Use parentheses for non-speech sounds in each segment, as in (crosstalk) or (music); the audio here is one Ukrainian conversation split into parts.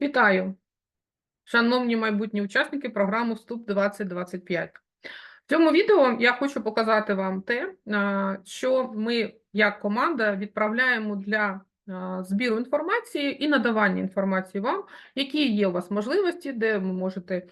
Вітаю, шановні майбутні учасники програми Вступ 2025. В цьому відео я хочу показати вам те, що ми як команда відправляємо для збіру інформації і надавання інформації вам, які є у вас можливості, де ви можете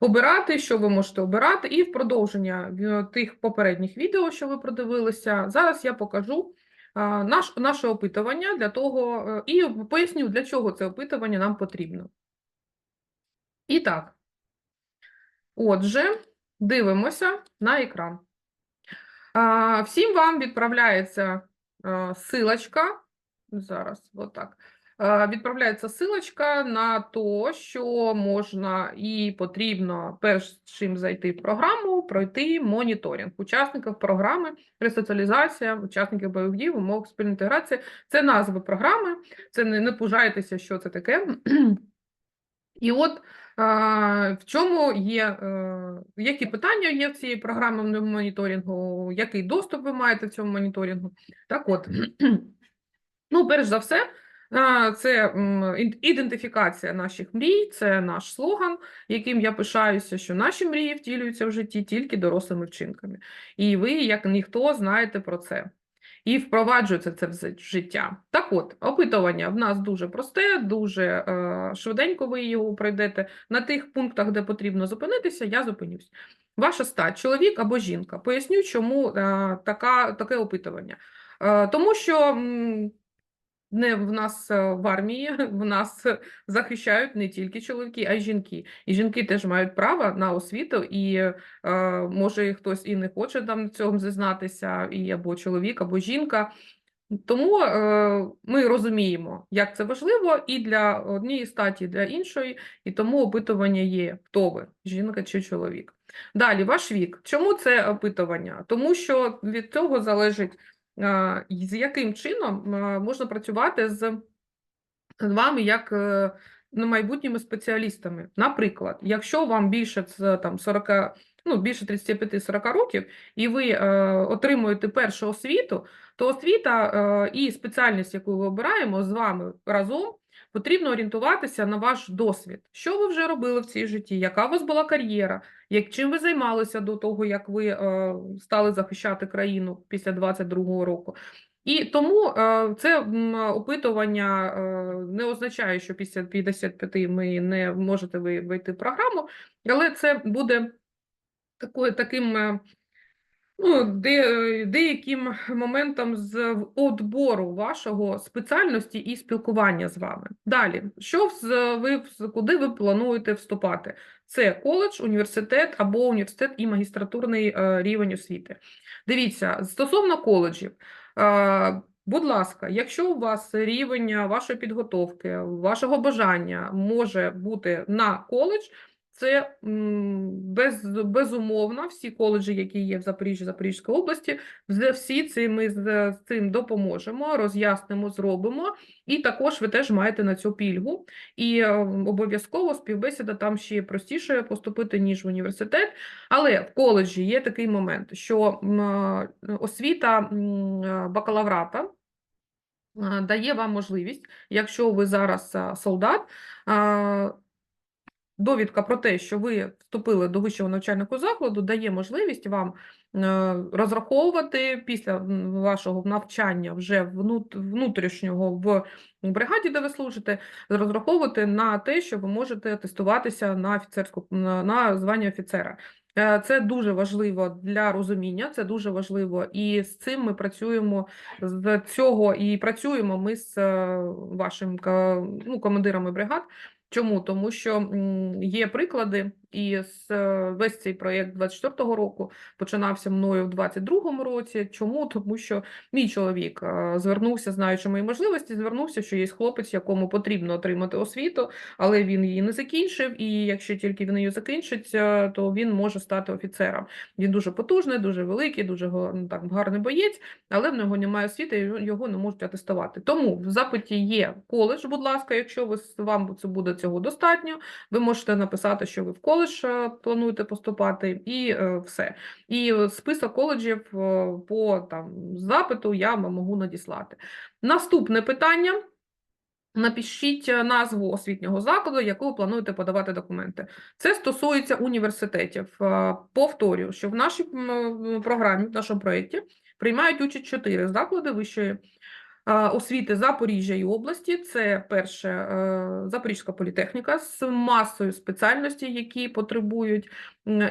обирати, що ви можете обирати, і в продовження е, тих попередніх відео, що ви продивилися, зараз я покажу наш, наше опитування для того е, і поясню, для чого це опитування нам потрібно. І так, отже, дивимося на екран. Всім вам відправляється а, силочка. Зараз, отак. А, Відправляється силочка на то, що можна і потрібно перш чим зайти в програму, пройти моніторинг учасників програми ресоціалізація, учасників бойових дій, умов спільної інтеграції. Це назви програми, це не, не пужайтеся, що це таке. І от а, в чому є, е, які питання є в цій програмі моніторингу, який доступ ви маєте в цьому моніторингу? Так от, (clears throat) ну, перш за все, це ідентифікація наших мрій, це наш слоган, яким я пишаюся, що наші мрії втілюються в житті тільки дорослими вчинками. І ви, як ніхто, знаєте про це. І впроваджується це в життя. Так от, опитування в нас дуже просте, дуже е, швиденько ви його пройдете. На тих пунктах, де потрібно зупинитися, я зупинюсь. Ваша стать, чоловік або жінка. Поясню, чому е, така, таке опитування. Е, тому що м, не в нас е, в армії, (laughs) в нас захищають не тільки чоловіки, а й жінки. І жінки теж мають право на освіту, і е, може хтось і не хоче там цьому зізнатися, і або чоловік, або жінка. Тому е, ми розуміємо, як це важливо і для однієї статі, і для іншої, і тому опитування є: хто ви, жінка чи чоловік. Далі, ваш вік. Чому це опитування? Тому що від цього залежить, з яким чином можна працювати з з вами як е, ну, майбутніми спеціалістами. Наприклад, якщо вам більше з там 40, ну більше 35-40 років, і ви е, отримуєте першу освіту, то освіта е, і спеціальність, яку ви обираємо з вами разом. Потрібно орієнтуватися на ваш досвід. Що ви вже робили в цій житті? Яка у вас була кар'єра? Як чим ви займалися до того, як ви е, стали захищати країну після 22-го року? І тому е, це опитування е, не означає, що після 55 ми не можете ви вийти в програму, але це буде такою, таким е, ну, де, деяким моментом з відбору вашого спеціальності і спілкування з вами. Далі, що ви куди ви плануєте вступати? Це коледж, університет або університет і магістратурний е, рівень освіти. Дивіться, стосовно коледжів. Е, Будь ласка, якщо у вас рівень вашої підготовки, вашого бажання може бути на коледж, це без, безумовно всі коледжі, які є в Запоріжжі, Запорізькій області, всі ці ми з, цим допоможемо, роз'яснимо, зробимо. І також ви теж маєте на цю пільгу. І е, обов'язково співбесіда там ще простіше поступити, ніж в університет. Але в коледжі є такий момент, що освіта бакалаврата е, дає вам можливість, якщо ви зараз е, солдат, довідка про те, що ви вступили до вищого навчального закладу, дає можливість вам е, розраховувати після вашого навчання вже внутрішнього в бригаді, де ви служите, розраховувати на те, що ви можете тестуватися на офіцерську на, звання офіцера. Е, Це дуже важливо для розуміння, це дуже важливо, і з цим ми працюємо з цього і працюємо ми з е, вашим ну, командирами бригад. Чому? Тому що є приклади, і е, весь цей проєкт 24-го року починався мною в 22-му році. Чому? Тому що мій чоловік е, звернувся, знаючи мої можливості, звернувся, що є хлопець, якому потрібно отримати освіту, але він її не закінчив. І якщо тільки він її закінчить, е, то він може стати офіцером. Він дуже потужний, дуже великий, дуже ну, так, гарний боєць, але в нього немає освіти, і його- не можуть атестувати. Тому в запиті є коледж, будь ласка, якщо ви вам це буде цього достатньо, ви можете написати, що ви в коледж е, плануєте поступати, і е, все. І список коледжів е, по там запиту я можу надіслати. Наступне питання. Напишіть е, назву освітнього закладу, яку ви плануєте подавати документи. Це стосується університетів. Повторюю, що в нашій програмі, в нашому проєкті приймають участь чотири заклади вищої освіти Запоріжжя і області. Це перше е, Запорізька політехніка з масою спеціальностей, які потребують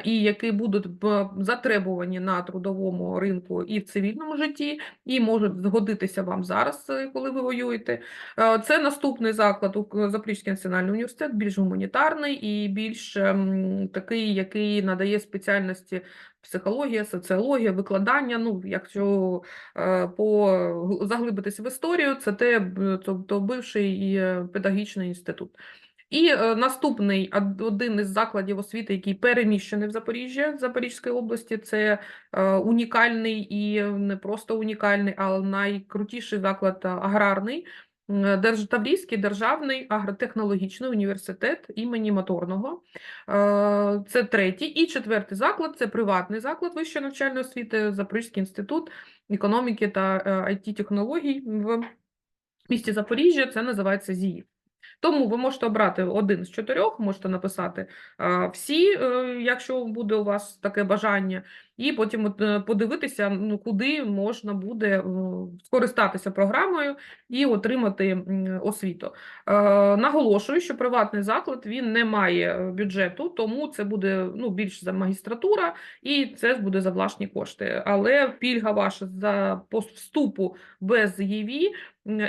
і які будуть затребувані на трудовому ринку і в цивільному житті, і можуть згодитися вам зараз, е, коли ви воюєте. Е, Це наступний заклад у Запорізький національний університет, більш гуманітарний і більш ем, такий, який надає спеціальності психологія, соціологія, викладання. Ну, якщо е, по заглибитися в історію, це те, тобто бивший педагогічний інститут. І е, наступний один із закладів освіти, який переміщений в Запоріжжя Запорізької області, це е, унікальний і не просто унікальний, а найкрутіший заклад е, аграрний. Таврійський державний агротехнологічний університет імені Моторного. Це третій. І четвертий заклад це приватний заклад вищої навчальної освіти, Запорізький інститут економіки та it технологій в місті Запоріжжя. Це називається ЗІІ. Тому ви можете обрати один з чотирьох, можете написати а, всі, е, якщо буде у вас таке бажання, і потім е, подивитися, ну, куди можна буде е, скористатися програмою і отримати освіту. Е, Наголошую, що приватний заклад він не має е, бюджету, тому це буде ну, більш за магістратура, і це буде за власні кошти. Але пільга ваша за по вступу без ЄВІ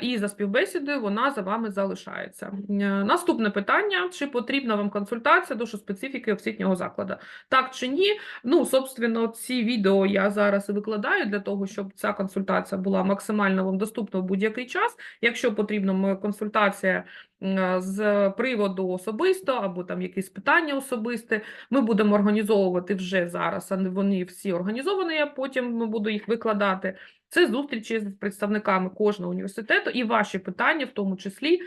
і за співбесідою вона за вами залишається. Е, Наступне питання: чи потрібна вам консультація до специфіки освітнього закладу? Так чи ні? Ну, собственно, ці відео я зараз і викладаю для того, щоб ця консультація була максимально вам доступна в будь-який час. Якщо потрібна консультація з приводу особисто або там якісь питання особисте, ми будемо організовувати вже зараз. А вони всі організовані. Я потім буду їх викладати. Це зустрічі з представниками кожного університету і ваші питання, в тому числі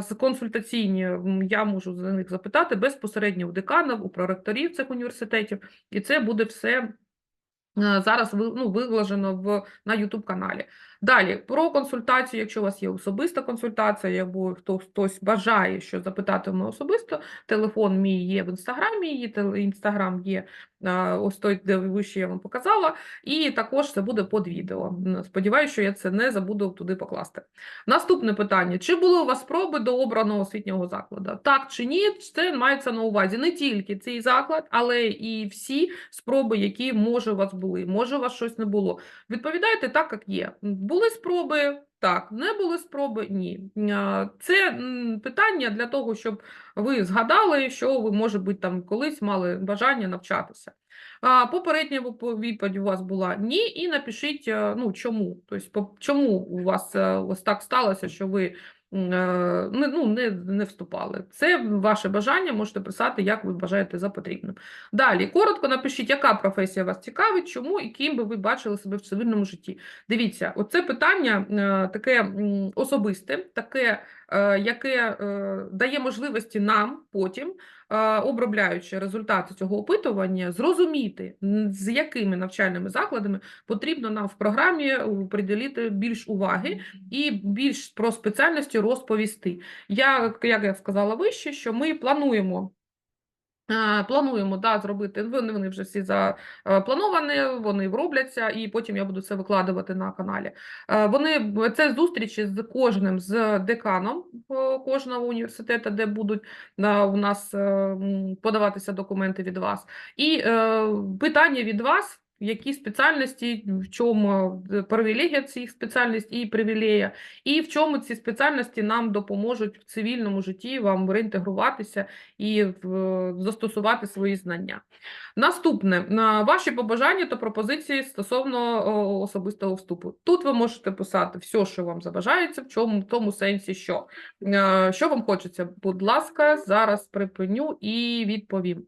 з консультаційні, я можу за них запитати безпосередньо у деканів, у проректорів цих університетів, і це буде все зараз ну, виложено в, на YouTube каналі. Далі про консультацію, якщо у вас є особиста консультація, або хто хтось бажає що запитати мене особисто, телефон мій є в інстаграмі, її інстаграм є ось той, де вище я вам показала, і також це буде під відео. Сподіваюся, що я це не забуду туди покласти. Наступне питання: чи були у вас спроби до обраного освітнього закладу? Так чи ні? Це мається на увазі не тільки цей заклад, але і всі спроби, які може у вас були. Може, у вас щось не було. Відповідайте так, як є. Були спроби. Так, не були спроби, ні. Це питання для того, щоб ви згадали, що ви, може бути, там колись мали бажання навчатися. Попередня відповідь у вас була ні, і напишіть, е, ну, чому. Тобто, чому у вас е, ось так сталося, що ви ну, не, не вступали. Це ваше бажання, можете писати, як ви бажаєте за потрібним. Далі, коротко напишіть, яка професія вас цікавить, чому і ким би ви бачили себе в цивільному житті. Дивіться, оце питання е, таке особисте, таке, е, яке е, дає можливості нам потім е, обробляючи результати цього опитування, зрозуміти, з якими навчальними закладами потрібно нам в програмі приділити більш уваги і більш про спеціальності розповісти. Я, як я сказала вище, що ми плануємо. Е, Плануємо да, зробити, вони, вони вже всі заплановані, вони робляться, і потім я буду це викладувати на каналі. Е, Вони це зустрічі з кожним з деканом е, кожного університету, де будуть е, у нас е, подаватися документи від вас. І е, питання від вас. Які спеціальності, в чому привілегія цих спеціальностей і привілея, і в чому ці спеціальності нам допоможуть в цивільному житті вам реінтегруватися і застосувати свої знання. Наступне ваші побажання та пропозиції стосовно особистого вступу. Тут ви можете писати все, що вам забажається, в чому в тому сенсі, що Е, що вам хочеться. Будь ласка, зараз припиню і відповім.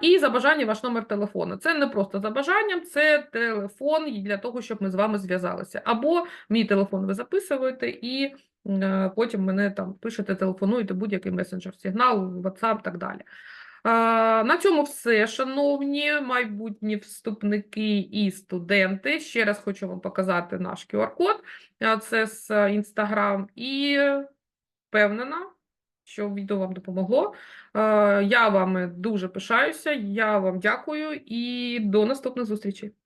І за бажання ваш номер телефону. Це не просто за бажанням, це телефон для того, щоб ми з вами зв'язалися. Або мій телефон ви записуєте і. е, Потім мене там пишете, телефонуєте будь-який месенджер, сигнал, WhatsApp, так далі. На цьому все, шановні майбутні вступники і студенти. Ще раз хочу вам показати наш QR-код. Це з Instagram. І впевнена, що відео вам допомогло. Е, Я вами дуже пишаюся, я вам дякую і до наступних зустрічей.